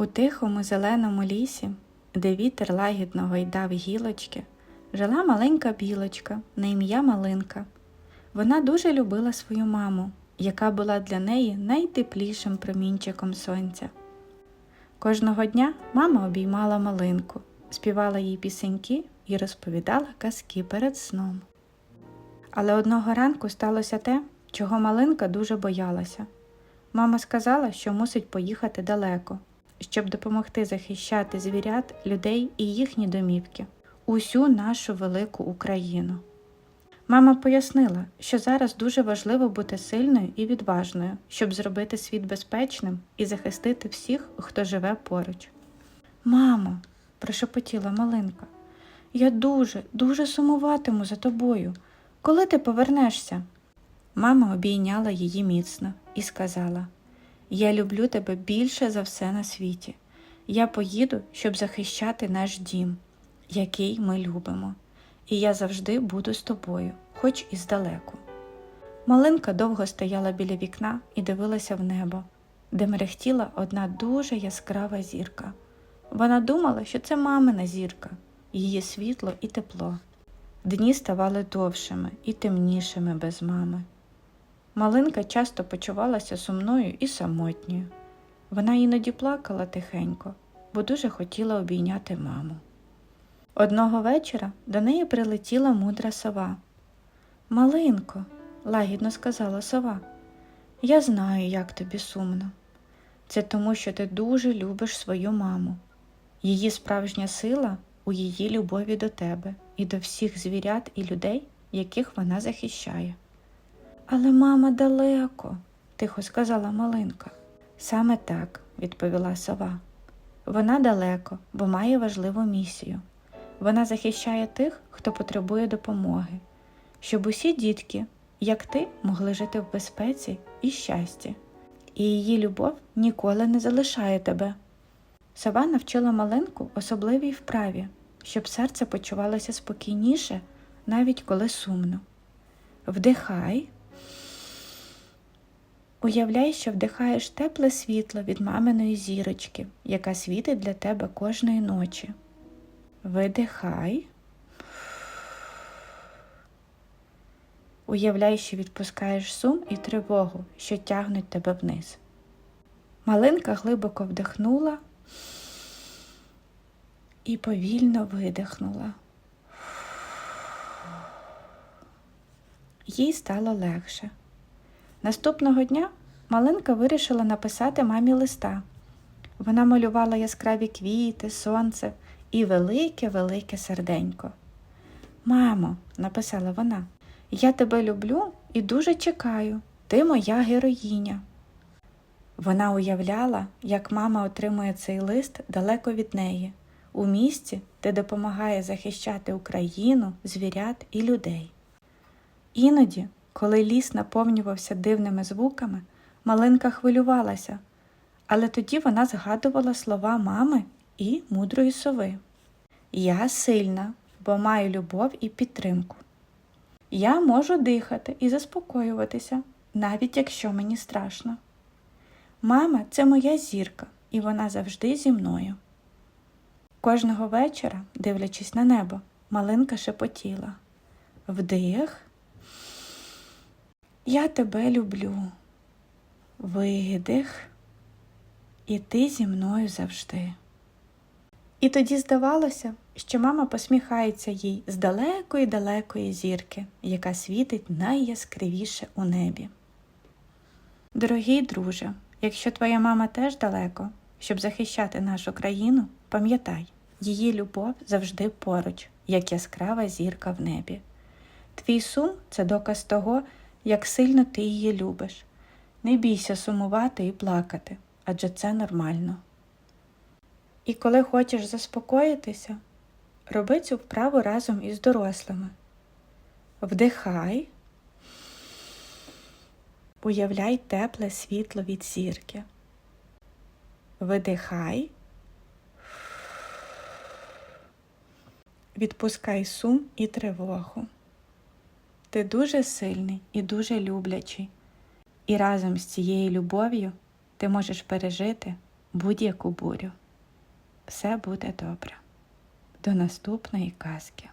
У тихому зеленому лісі, де вітер лагідно гойдав гілочки, жила маленька білочка на ім'я Малинка. Вона дуже любила свою маму, яка була для неї найтеплішим промінчиком сонця. Кожного дня мама обіймала малинку, співала їй пісеньки і розповідала казки перед сном. Але одного ранку сталося те, чого малинка дуже боялася. Мама сказала, що мусить поїхати далеко, щоб допомогти захищати звірят, людей і їхні домівки, усю нашу велику Україну. Мама пояснила, що зараз дуже важливо бути сильною і відважною, щоб зробити світ безпечним і захистити всіх, хто живе поруч. Мамо, прошепотіла малинка, я дуже, дуже сумуватиму за тобою. Коли ти повернешся? Мама обійняла її міцно і сказала Я люблю тебе більше за все на світі. Я поїду, щоб захищати наш дім, який ми любимо, і я завжди буду з тобою, хоч і здалеку. Малинка довго стояла біля вікна і дивилася в небо, де мерехтіла одна дуже яскрава зірка. Вона думала, що це мамина зірка, її світло і тепло. Дні ставали довшими і темнішими без мами. Малинка часто почувалася сумною і самотньою. Вона іноді плакала тихенько, бо дуже хотіла обійняти маму. Одного вечора до неї прилетіла мудра сова. Малинко, лагідно сказала сова, я знаю, як тобі сумно. Це тому, що ти дуже любиш свою маму. Її справжня сила у її любові до тебе і до всіх звірят і людей, яких вона захищає. Але мама далеко, тихо сказала малинка. Саме так, відповіла сова. Вона далеко, бо має важливу місію. Вона захищає тих, хто потребує допомоги, щоб усі дітки, як ти, могли жити в безпеці і щасті. І її любов ніколи не залишає тебе. Сова навчила малинку особливій вправі, щоб серце почувалося спокійніше, навіть коли сумно. Вдихай. Уявляй, що вдихаєш тепле світло від маминої зірочки, яка світить для тебе кожної ночі. Видихай. Уявляй, що відпускаєш сум і тривогу, що тягнуть тебе вниз. Малинка глибоко вдихнула і повільно видихнула. Їй стало легше. Наступного дня Малинка вирішила написати мамі листа. Вона малювала яскраві квіти, сонце і велике-велике серденько. Мамо, написала вона, я тебе люблю і дуже чекаю. Ти моя героїня. Вона уявляла, як мама отримує цей лист далеко від неї, у місті, де допомагає захищати Україну, звірят і людей. Іноді, коли ліс наповнювався дивними звуками, малинка хвилювалася, але тоді вона згадувала слова мами і мудрої сови. Я сильна, бо маю любов і підтримку. Я можу дихати і заспокоюватися, навіть якщо мені страшно. Мама це моя зірка, і вона завжди зі мною. Кожного вечора, дивлячись на небо, малинка шепотіла Вдих. Я тебе люблю. Видих, і ти зі мною завжди. І тоді здавалося, що мама посміхається їй з далекої далекої зірки, яка світить найяскравіше у небі. Дорогий друже, якщо твоя мама теж далеко, щоб захищати нашу країну, пам'ятай, її любов завжди поруч, як яскрава зірка в небі. Твій сум це доказ того, як сильно ти її любиш. Не бійся сумувати і плакати, адже це нормально. І коли хочеш заспокоїтися, роби цю вправу разом із дорослими. Вдихай, уявляй тепле світло від зірки. Видихай, відпускай сум і тривогу. Ти дуже сильний і дуже люблячий, і разом з цією любов'ю ти можеш пережити будь-яку бурю. Все буде добре. До наступної казки.